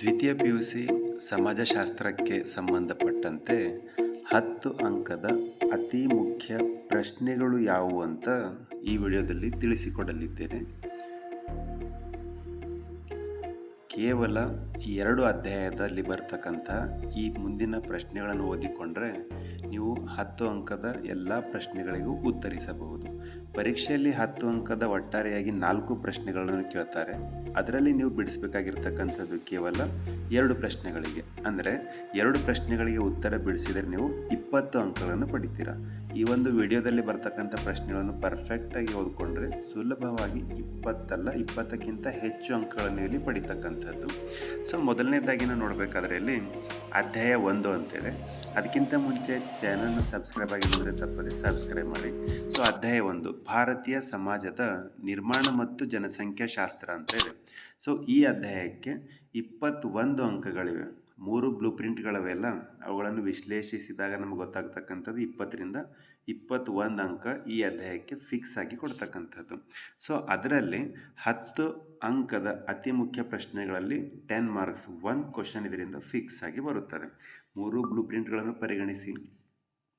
ದ್ವಿತೀಯ P U C ಸಮಾಜಶಾಸ್ತ್ರಕ್ಕೆ ಸಂಬಂಧಪಟ್ಟಂತೆ ಹತ್ತು ಅಂಕದ ಅತಿ ಮುಖ್ಯ ಪ್ರಶ್ನೆಗಳು ಯಾವುವು ಅಂತ ಈ ವಿಡಿಯೋದಲ್ಲಿ ತಿಳಿಸಿಕೊಡಲಿದ್ದೇನೆ. ಕೇವಲ ಎರಡು ಅಧ್ಯಾಯದಲ್ಲಿ ಬರ್ತಕ್ಕಂಥ ಈ ಮುಂದಿನ ಪ್ರಶ್ನೆಗಳನ್ನು ಓದಿಕೊಂಡ್ರೆ ನೀವು ಹತ್ತು ಅಂಕದ ಎಲ್ಲ ಪ್ರಶ್ನೆಗಳಿಗೂ ಉತ್ತರಿಸಬಹುದು. ಪರೀಕ್ಷೆಯಲ್ಲಿ ಹತ್ತು ಅಂಕದ ಒಟ್ಟಾರೆಯಾಗಿ ನಾಲ್ಕು ಪ್ರಶ್ನೆಗಳನ್ನು ಕೇಳ್ತಾರೆ. ಅದರಲ್ಲಿ ನೀವು ಬಿಡಿಸಬೇಕಾಗಿರ್ತಕ್ಕಂಥದ್ದು ಕೇವಲ ಎರಡು ಪ್ರಶ್ನೆಗಳಿಗೆ. ಅಂದರೆ ಎರಡು ಪ್ರಶ್ನೆಗಳಿಗೆ ಉತ್ತರ ಬಿಡಿಸಿದರೆ ನೀವು ಇಪ್ಪತ್ತು ಅಂಕಗಳನ್ನು ಪಡಿತೀರಾ. ಈ ಒಂದು ವಿಡಿಯೋದಲ್ಲಿ ಬರ್ತಕ್ಕಂಥ ಪ್ರಶ್ನೆಗಳನ್ನು ಪರ್ಫೆಕ್ಟಾಗಿ ಓದ್ಕೊಂಡ್ರೆ ಸುಲಭವಾಗಿ ಇಪ್ಪತ್ತಲ್ಲ ಇಪ್ಪತ್ತಕ್ಕಿಂತ ಹೆಚ್ಚು ಅಂಕಗಳನ್ನು ಇಲ್ಲಿ ಪಡಿತಕ್ಕಂಥದ್ದು. ಸೊ ಮೊದಲನೇದಾಗಿ ನಾವು ನೋಡಬೇಕಾದ್ರೆ ಇಲ್ಲಿ ಅಧ್ಯಾಯ ಒಂದು ಅಂತೇಳಿ. ಅದಕ್ಕಿಂತ ಮುಂಚೆ ಚಾನಲ್ನ ಸಬ್ಸ್ಕ್ರೈಬ್ ಆಗಿ ನೋಡಿದ್ರೆ ತಪ್ಪದೆ ಸಬ್ಸ್ಕ್ರೈಬ್ ಮಾಡಿ. ಸೊ ಅಧ್ಯಾಯ ಒಂದು. ಭಾರತೀಯ ಸಮಾಜದ ನಿರ್ಮಾಣ ಮತ್ತು ಜನಸಂಖ್ಯಾಶಾಸ್ತ್ರ ಅಂತ ಇದೆ. ಸೊ ಈ ಅಧ್ಯಾಯಕ್ಕೆ ಇಪ್ಪತ್ತೊಂದು ಅಂಕಗಳಿವೆ. ಮೂರು ಬ್ಲೂ ಪ್ರಿಂಟ್ಗಳವೆಲ್ಲ ಅವುಗಳನ್ನು ವಿಶ್ಲೇಷಿಸಿದಾಗ ನಮ್ಗೆ ಗೊತ್ತಾಗ್ತಕ್ಕಂಥದ್ದು ಇಪ್ಪತ್ತರಿಂದ ಇಪ್ಪತ್ತೊಂದು ಅಂಕ ಈ ಅಧ್ಯಾಯಕ್ಕೆ ಫಿಕ್ಸ್ ಆಗಿ ಕೊಡ್ತಕ್ಕಂಥದ್ದು. ಸೊ ಅದರಲ್ಲಿ ಹತ್ತು ಅಂಕದ ಅತಿ ಮುಖ್ಯ ಪ್ರಶ್ನೆಗಳಲ್ಲಿ ಟೆನ್ ಮಾರ್ಕ್ಸ್ ಒನ್ ಕ್ವಶನ್ ಇದರಿಂದ ಫಿಕ್ಸ್ ಆಗಿ ಬರುತ್ತದೆ. ಮೂರು ಬ್ಲೂ ಪ್ರಿಂಟ್ಗಳನ್ನು ಪರಿಗಣಿಸಿ.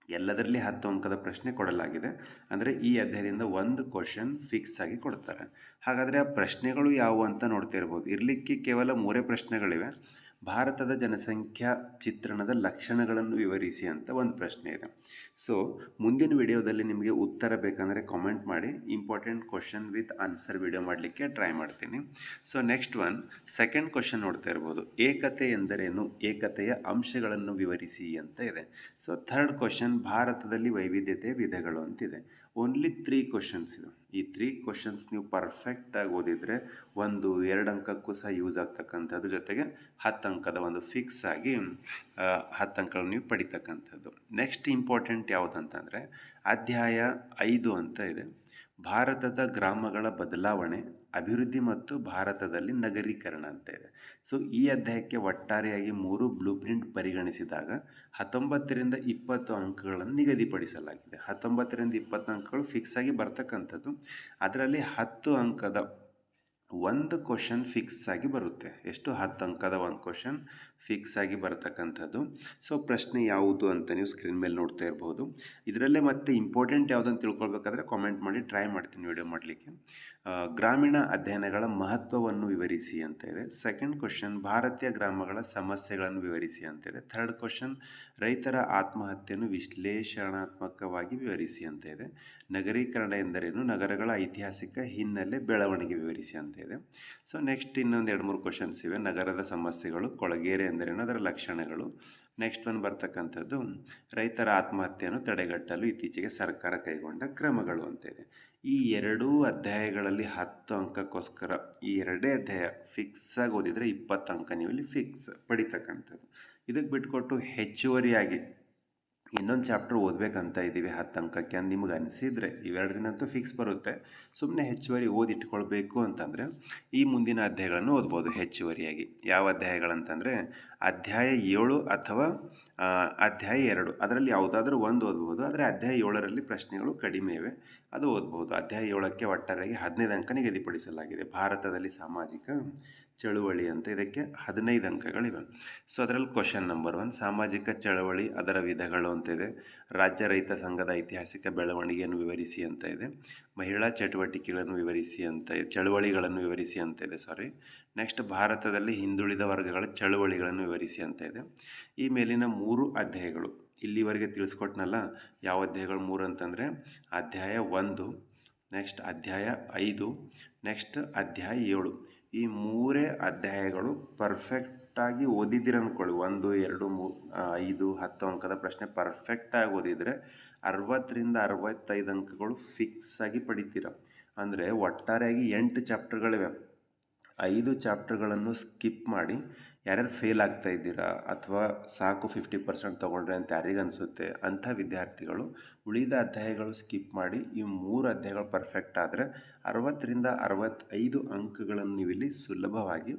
ಎಲ್ಲದರಲ್ಲಿ ಹತ್ತು ಅಂಕದ ಪ್ರಶ್ನೆ ಕೊಡಲಾಗಿದೆ. ಅಂದರೆ ಈ ಅಧ್ಯಾಯದಿಂದ ಒಂದು ಕ್ವಶನ್ ಫಿಕ್ಸ್ ಆಗಿ ಕೊಡ್ತಾರೆ. ಹಾಗಾದರೆ ಆ ಪ್ರಶ್ನೆಗಳು ಯಾವುವು ಅಂತ ನೋಡ್ತಾ ಇರ್ಬೋದು. ಇರಲಿಕ್ಕೆ ಕೇವಲ ಮೂರೇ ಪ್ರಶ್ನೆಗಳಿವೆ. ಭಾರತದ ಜನಸಂಖ್ಯಾ ಚಿತ್ರಣದ ಲಕ್ಷಣಗಳನ್ನು ವಿವರಿಸಿ ಅಂತ ಒಂದು ಪ್ರಶ್ನೆ ಇದೆ. ಸೊ ಮುಂದಿನ ವಿಡಿಯೋದಲ್ಲಿ ನಿಮಗೆ ಉತ್ತರ ಬೇಕಂದರೆ ಕಾಮೆಂಟ್ ಮಾಡಿ. Important question with answer video ಮಾಡಲಿಕ್ಕೆ ಟ್ರೈ ಮಾಡ್ತೀನಿ. So next one second question ನೋಡ್ತಾ ಇರ್ಬೋದು. ಏಕತೆ ಎಂದರೇನು? ಏಕತೆಯ ಅಂಶಗಳನ್ನು ವಿವರಿಸಿ ಅಂತ ಇದೆ. ಸೊ ಥರ್ಡ್ ಕ್ವಶನ್ ಭಾರತದಲ್ಲಿ ವೈವಿಧ್ಯತೆ ವಿಧಗಳು ಅಂತಿದೆ. ಓನ್ಲಿ ತ್ರೀ ಕ್ವಶನ್ಸ್ ಇದು. ಈ ತ್ರೀ ಕ್ವಶನ್ಸ್ ನೀವು ಪರ್ಫೆಕ್ಟಾಗಿ ಓದಿದರೆ ಒಂದು ಎರಡು ಅಂಕಕ್ಕೂ ಸಹ ಯೂಸ್ ಆಗ್ತಕ್ಕಂಥದ್ದು ಜೊತೆಗೆ ಹತ್ತು ಅಂಕದ ಒಂದು ಫಿಕ್ಸ್ ಆಗಿ ಹತ್ತು ಅಂಕಗಳನ್ನು ನೀವು ಪಡಿತಕ್ಕಂಥದ್ದು. ನೆಕ್ಸ್ಟ್ ಇಂಪಾರ್ಟೆಂಟ್ ಯಾವುದಂತಂದರೆ ಅಧ್ಯಾಯ ಐದು ಅಂತ ಇದೆ. ಭಾರತದ ಗ್ರಾಮಗಳ ಬದಲಾವಣೆ, ಅಭಿವೃದ್ಧಿ ಮತ್ತು ಭಾರತದಲ್ಲಿ ನಗರೀಕರಣ ಅಂತ ಇದೆ. ಸೊ ಈ ಅಧ್ಯಾಯಕ್ಕೆ ಒಟ್ಟಾರೆಯಾಗಿ ಮೂರು ಬ್ಲೂ ಪ್ರಿಂಟ್ ಪರಿಗಣಿಸಿದಾಗ ಹತ್ತೊಂಬತ್ತರಿಂದ ಇಪ್ಪತ್ತು ಅಂಕಗಳನ್ನು ನಿಗದಿಪಡಿಸಲಾಗಿದೆ. ಹತ್ತೊಂಬತ್ತರಿಂದ ಇಪ್ಪತ್ತು ಅಂಕಗಳು ಫಿಕ್ಸ್ ಆಗಿ ಬರ್ತಕ್ಕಂಥದ್ದು. ಅದರಲ್ಲಿ ಹತ್ತು ಅಂಕದ ಒಂದು ಕ್ವಶನ್ ಫಿಕ್ಸ್ ಆಗಿ ಬರುತ್ತೆ. ಎಷ್ಟು ಹತ್ತು ಅಂಕದ ಒಂದು ಕ್ವಶನ್ ಫಿಕ್ಸ್ ಆಗಿ ಬರತಕ್ಕಂಥದ್ದು. ಸೊ, ಪ್ರಶ್ನೆ ಯಾವುದು ಅಂತ ನೀವು ಸ್ಕ್ರೀನ್ ಮೇಲೆ ನೋಡ್ತಾ ಇರ್ಬೋದು. ಇದರಲ್ಲೇ ಮತ್ತೆ ಇಂಪಾರ್ಟೆಂಟ್ ಯಾವುದಂತ ತಿಳ್ಕೊಳ್ಬೇಕಾದ್ರೆ ಕಾಮೆಂಟ್ ಮಾಡಿ ಟ್ರೈ ಮಾಡ್ತೀನಿ ವಿಡಿಯೋ ಮಾಡಲಿಕ್ಕೆ. ಗ್ರಾಮೀಣ ಅಧ್ಯಯನಗಳ ಮಹತ್ವವನ್ನು ವಿವರಿಸಿ ಅಂತ ಇದೆ. ಸೆಕೆಂಡ್ ಕ್ವಶನ್ ಭಾರತೀಯ ಗ್ರಾಮಗಳ ಸಮಸ್ಯೆಗಳನ್ನು ವಿವರಿಸಿ ಅಂತ ಇದೆ. ಥರ್ಡ್ ಕ್ವಶನ್ ರೈತರ ಆತ್ಮಹತ್ಯೆಯನ್ನು ವಿಶ್ಲೇಷಣಾತ್ಮಕವಾಗಿ ವಿವರಿಸಿ ಅಂತ ಇದೆ. ನಗರೀಕರಣ ಎಂದರೇನು? ನಗರಗಳ ಐತಿಹಾಸಿಕ ಹಿನ್ನೆಲೆ ಬೆಳವಣಿಗೆ ವಿವರಿಸಿ ಅಂತ ಇದೆ ಸೊ ನೆಕ್ಸ್ಟ್ ಇನ್ನೊಂದು ಎರಡು ಮೂರು ಕ್ವಶನ್ಸ್ ಇವೆ. ನಗರದ ಸಮಸ್ಯೆಗಳು, ಕೊಳಗೇರೆ ಎಂದರೇನು? ಅದರ ಲಕ್ಷಣಗಳು. ನೆಕ್ಸ್ಟ್ ಒಂದು ಬರ್ತಕ್ಕಂಥದ್ದು, ರೈತರ ಆತ್ಮಹತ್ಯೆಯನ್ನು ತಡೆಗಟ್ಟಲು ಇತ್ತೀಚೆಗೆ ಸರ್ಕಾರ ಕೈಗೊಂಡ ಕ್ರಮಗಳು ಅಂತ ಇದೆ ಈ ಎರಡೂ ಅಧ್ಯಾಯಗಳಲ್ಲಿ ಹತ್ತು ಅಂಕಕ್ಕೋಸ್ಕರ ಈ ಎರಡೇ ಅಧ್ಯಾಯ ಫಿಕ್ಸ್ ಆಗಿ ಓದಿದರೆ ಇಪ್ಪತ್ತು ಅಂಕ ನೀವು ಇಲ್ಲಿ ಫಿಕ್ಸ್ ಪಡಿತಕ್ಕಂಥದ್ದು. ಇದಕ್ಕೆ ಬಿಟ್ಕೊಟ್ಟು ಹೆಚ್ಚುವರಿಯಾಗಿ ಇನ್ನೊಂದು ಚಾಪ್ಟರ್ ಓದಬೇಕಂತ ಇದ್ದೀವಿ, ಹತ್ತು ಅಂಕಕ್ಕೆ ಅಂತ ನಿಮ್ಗೆ ಅನಿಸಿದರೆ ಅಂತೂ ಫಿಕ್ಸ್ ಬರುತ್ತೆ. ಸುಮ್ಮನೆ ಹೆಚ್ಚುವರಿ ಓದಿಟ್ಕೊಳ್ಬೇಕು ಅಂತಂದರೆ ಈ ಮುಂದಿನ ಅಧ್ಯಾಯಗಳನ್ನು ಓದ್ಬೋದು ಹೆಚ್ಚುವರಿಯಾಗಿ. ಯಾವ ಅಧ್ಯಾಯಗಳಂತಂದರೆ ಅಧ್ಯಾಯ ಏಳು ಅಥವಾ ಅಧ್ಯಾಯ ಎರಡು. ಅದರಲ್ಲಿ ಯಾವುದಾದ್ರೂ ಒಂದು ಓದ್ಬೋದು, ಆದರೆ ಅಧ್ಯಾಯ ಏಳರಲ್ಲಿ ಪ್ರಶ್ನೆಗಳು ಕಡಿಮೆ ಇವೆ. ಅದು ಓದ್ಬೋದು. ಅಧ್ಯಾಯ ಏಳಕ್ಕೆ ಒಟ್ಟಾರೆಯಾಗಿ ಹದಿನೈದು ಅಂಕ ನಿಗದಿಪಡಿಸಲಾಗಿದೆ. ಭಾರತದಲ್ಲಿ ಸಾಮಾಜಿಕ ಚಳುವಳಿ ಅಂತ ಇದಕ್ಕೆ ಹದಿನೈದು ಅಂಕಗಳಿವೆ. ಸೊ ಅದರಲ್ಲಿ ಕ್ವಶನ್ ನಂಬರ್ ಒನ್ ಸಾಮಾಜಿಕ ಚಳವಳಿ, ಅದರ ವಿಧಗಳು ಅಂತ ಇದೆ ರಾಜ್ಯ ರೈತ ಸಂಘದ ಐತಿಹಾಸಿಕ ಬೆಳವಣಿಗೆಯನ್ನು ವಿವರಿಸಿ ಅಂತ ಇದೆ. ಮಹಿಳಾ ಚಟುವಟಿಕೆಗಳನ್ನು ವಿವರಿಸಿ ಅಂತ ಇದೆ. ಚಳುವಳಿಗಳನ್ನು ವಿವರಿಸಿ ಅಂತ ಇದೆ ಸಾರಿ ನೆಕ್ಸ್ಟ್ ಭಾರತದಲ್ಲಿ ಹಿಂದುಳಿದ ವರ್ಗಗಳ ಚಳುವಳಿಗಳನ್ನು ವಿವರಿಸಿ ಅಂತ ಇದೆ. ಈ ಮೇಲಿನ ಮೂರು ಅಧ್ಯಾಯಗಳು. ಇಲ್ಲಿವರೆಗೆ ತಿಳಿಸ್ಕೊಟ್ನಲ್ಲ, ಯಾವ ಅಧ್ಯಾಯಗಳು ಮೂರು ಅಂತಂದರೆ, ಅಧ್ಯಾಯ ಒಂದು ನೆಕ್ಸ್ಟ್ ಅಧ್ಯಾಯ ಐದು ನೆಕ್ಸ್ಟ್ ಅಧ್ಯಾಯ ಏಳು. ಈ ಮೂರೇ ಅಧ್ಯಾಯಗಳು ಪರ್ಫೆಕ್ಟಾಗಿ ಓದಿದ್ದೀರ ಅಂದ್ಕೊಳ್ಳಿ. ಒಂದು, ಎರಡು, ಮೂ ಐದು, ಹತ್ತು ಅಂಕದ ಪ್ರಶ್ನೆ ಪರ್ಫೆಕ್ಟಾಗಿ ಓದಿದರೆ ಅರವತ್ತರಿಂದ ಅರವತ್ತೈದು ಅಂಕಗಳು ಫಿಕ್ಸ್ ಆಗಿ ಪಡಿತೀರ. ಅಂದರೆ ಒಟ್ಟಾರೆಯಾಗಿ ಎಂಟು ಚಾಪ್ಟರ್ಗಳಿವೆ. ಐದು ಚಾಪ್ಟರ್ಗಳನ್ನು ಸ್ಕಿಪ್ ಮಾಡಿ ಯಾರ್ಯಾರು ಫೇಲ್ ಆಗ್ತಾ ಇದ್ದೀರಾ ಅಥವಾ ಸಾಕು ಫಿಫ್ಟಿ ಪರ್ಸೆಂಟ್ ತೊಗೊಂಡ್ರೆ ಅಂತ ಯಾರಿಗೆ ಅನಿಸುತ್ತೆ ಅಂಥ ವಿದ್ಯಾರ್ಥಿಗಳು ಉಳಿದ ಅಧ್ಯಾಯಗಳು ಸ್ಕಿಪ್ ಮಾಡಿ ಈ ಮೂರು ಅಧ್ಯಾಯಗಳು ಪರ್ಫೆಕ್ಟ್ ಆದರೆ ಅರವತ್ತರಿಂದ ಅರವತ್ತೈದು ಅಂಕಗಳನ್ನು ನೀವು ಇಲ್ಲಿ ಸುಲಭವಾಗಿ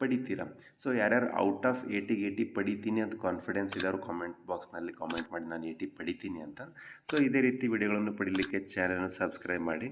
ಪಡಿತೀರಾ? ಸೊ ಯಾರ್ಯಾರು ಔಟ್ ಆಫ್ ಏಟಿಗೆ ಏಯ್ಟಿ ಪಡಿತೀನಿ ಅಂತ ಕಾನ್ಫಿಡೆನ್ಸ್ ಇದ್ದಾರೆ ಕಾಮೆಂಟ್ ಬಾಕ್ಸ್ನಲ್ಲಿ ಕಾಮೆಂಟ್ ಮಾಡಿ ನಾನು ಏಯ್ಟಿ ಪಡಿತೀನಿ ಅಂತ. ಸೊ ಇದೇ ರೀತಿ ವಿಡಿಯೋಗಳನ್ನು ಪಡೀಲಿಕ್ಕೆ ಚಾನಲ್ನ ಸಬ್ಸ್ಕ್ರೈಬ್ ಮಾಡಿ.